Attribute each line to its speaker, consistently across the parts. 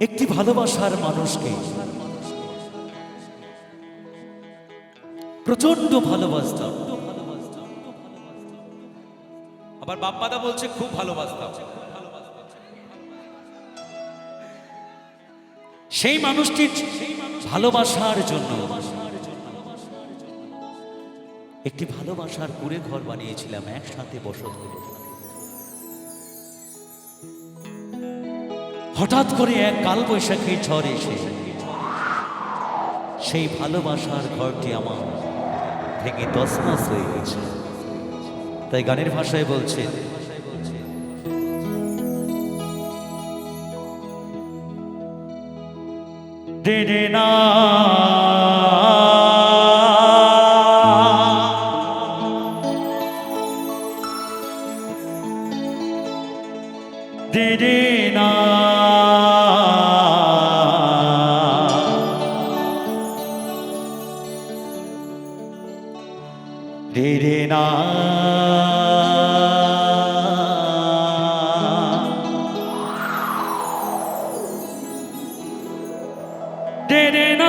Speaker 1: একটি ভালোবাসার মানুষকে। প্রচণ্ড ভালোবাসতাম।
Speaker 2: আবার বাপ্পাদা বলছে, খুব ভালোবাসতাম।
Speaker 1: সেই মানুষটির ভালোবাসার জন্য একটি ভালোবাসার কুড়ে ঘর বানিয়েছিলাম একসাথে বসত করে হঠাৎ করে এক কালবৈশাখী ঝড় এসে সেই ভালোবাসার ঘরটি আমার ভেঙে তসমাস হয়ে গেছে। তাই গানের ভাষায় বলছে রে রে, না। রে রে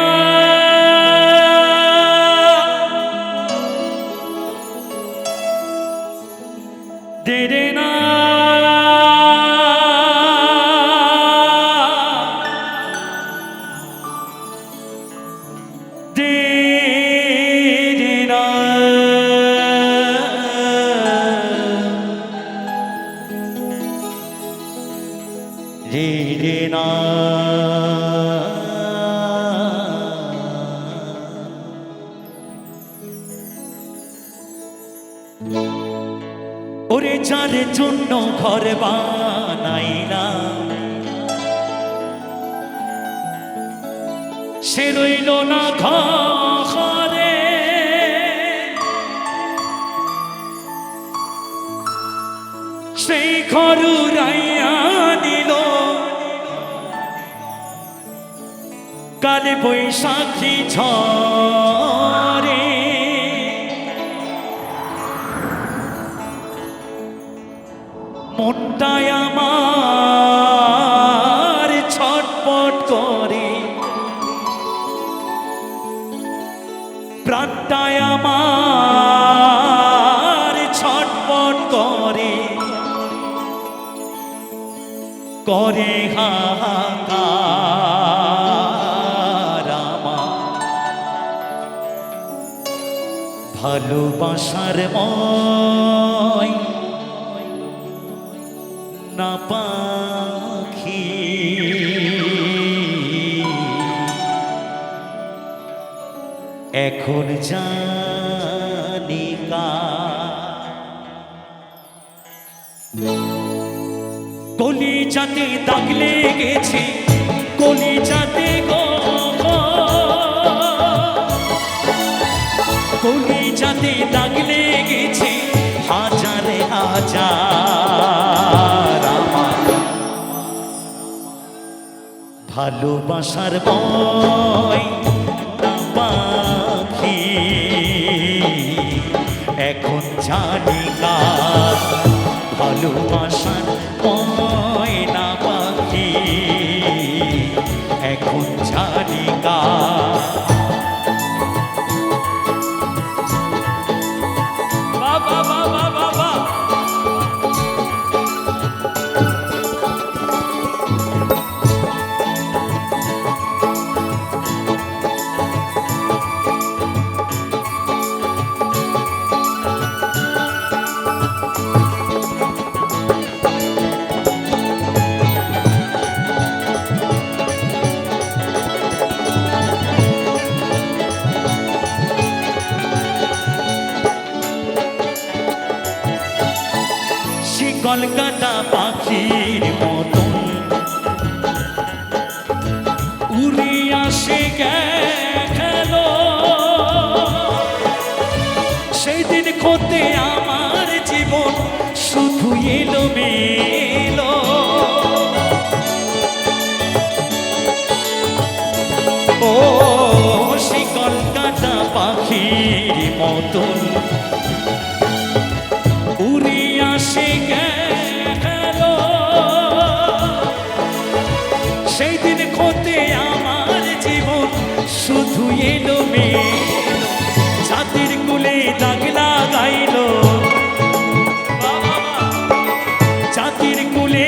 Speaker 1: ঘর বানাইলাম। সে রইল না ঘরে। সেই ঘর উড়াইয়া নিল কালে বৈশাখী ঝরে করে হাহাকার ভালোবাসার ময় না পাখি। এখন জানি কলি যাতে দাগ লেগেছে কলি যাতে গো কলি যাতে দাগ লেগেছে, হাজারে হাজার ভালোবাসার বয় না পাখি, এখন জানি কার ভালোবাসার এখন মতন উড়ে আসে গেল। সেই দিন খোতে আমার জীবন শুধু এলো ছাতির কুলে দাগ লাগাইল। ছাতির কুলে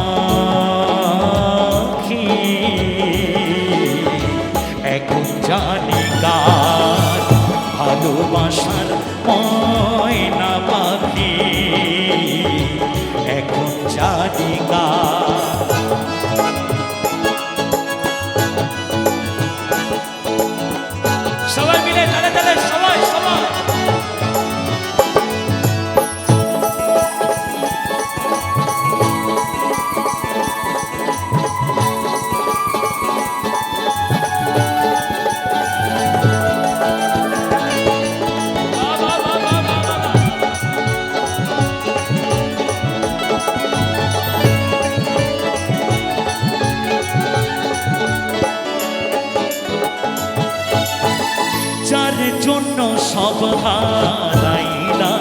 Speaker 1: সব হারাইলা।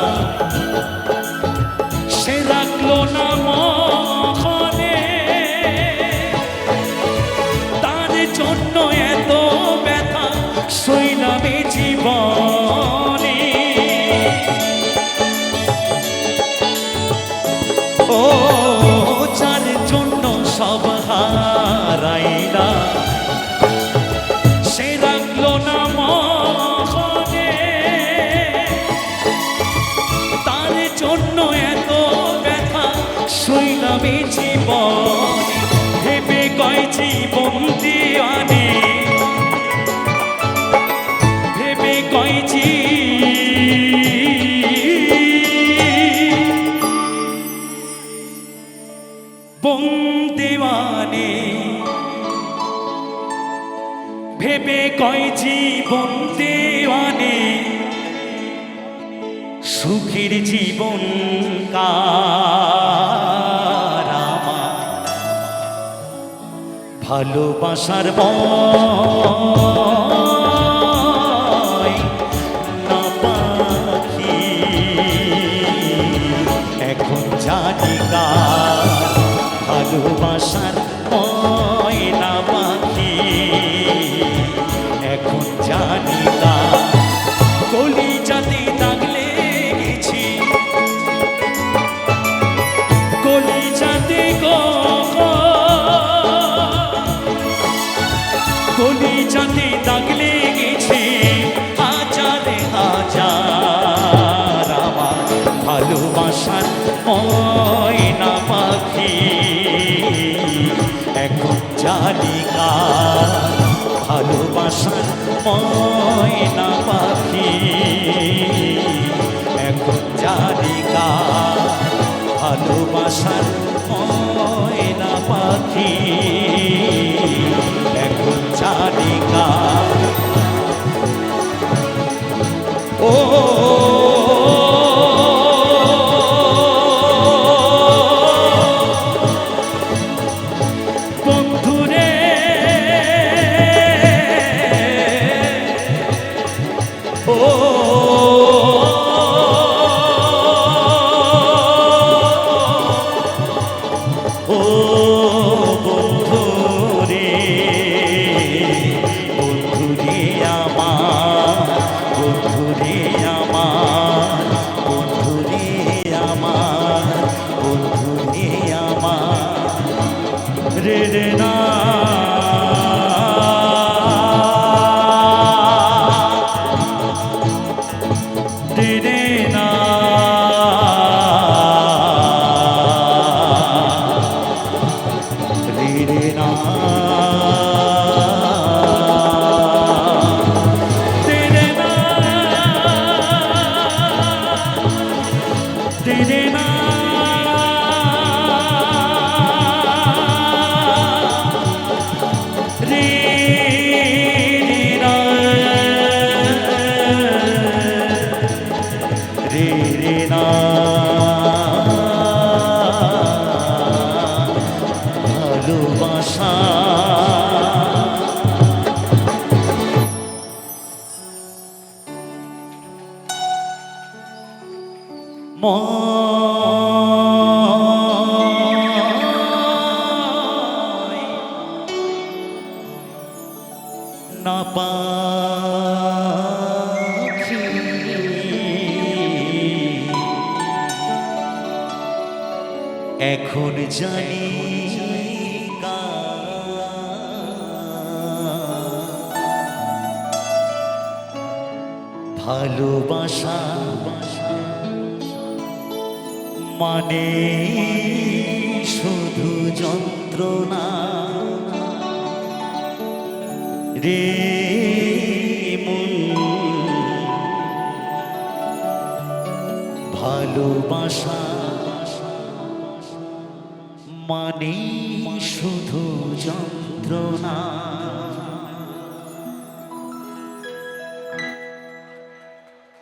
Speaker 1: সে রাখল না মনে। তার জন্য এত ব্যথা সইলামে জীবনে। ও, যার জন্য সব হারাইলা। সে বন্দিওয়ানে ভেবে কয় জীবন দেওয়ানে। সুখীর জীবন কারামা ভালোবাসার বয় জানি কার ভালোবাসার ময়না পাখি। এখন জানি কার ভালোবাসার ময়না পাখি। এখন জানি এখন জানি ভালোবাসা মানে শুধু যন্ত্রণা। রে ভালোবাসা মানে শুধু যন্ত্রণা।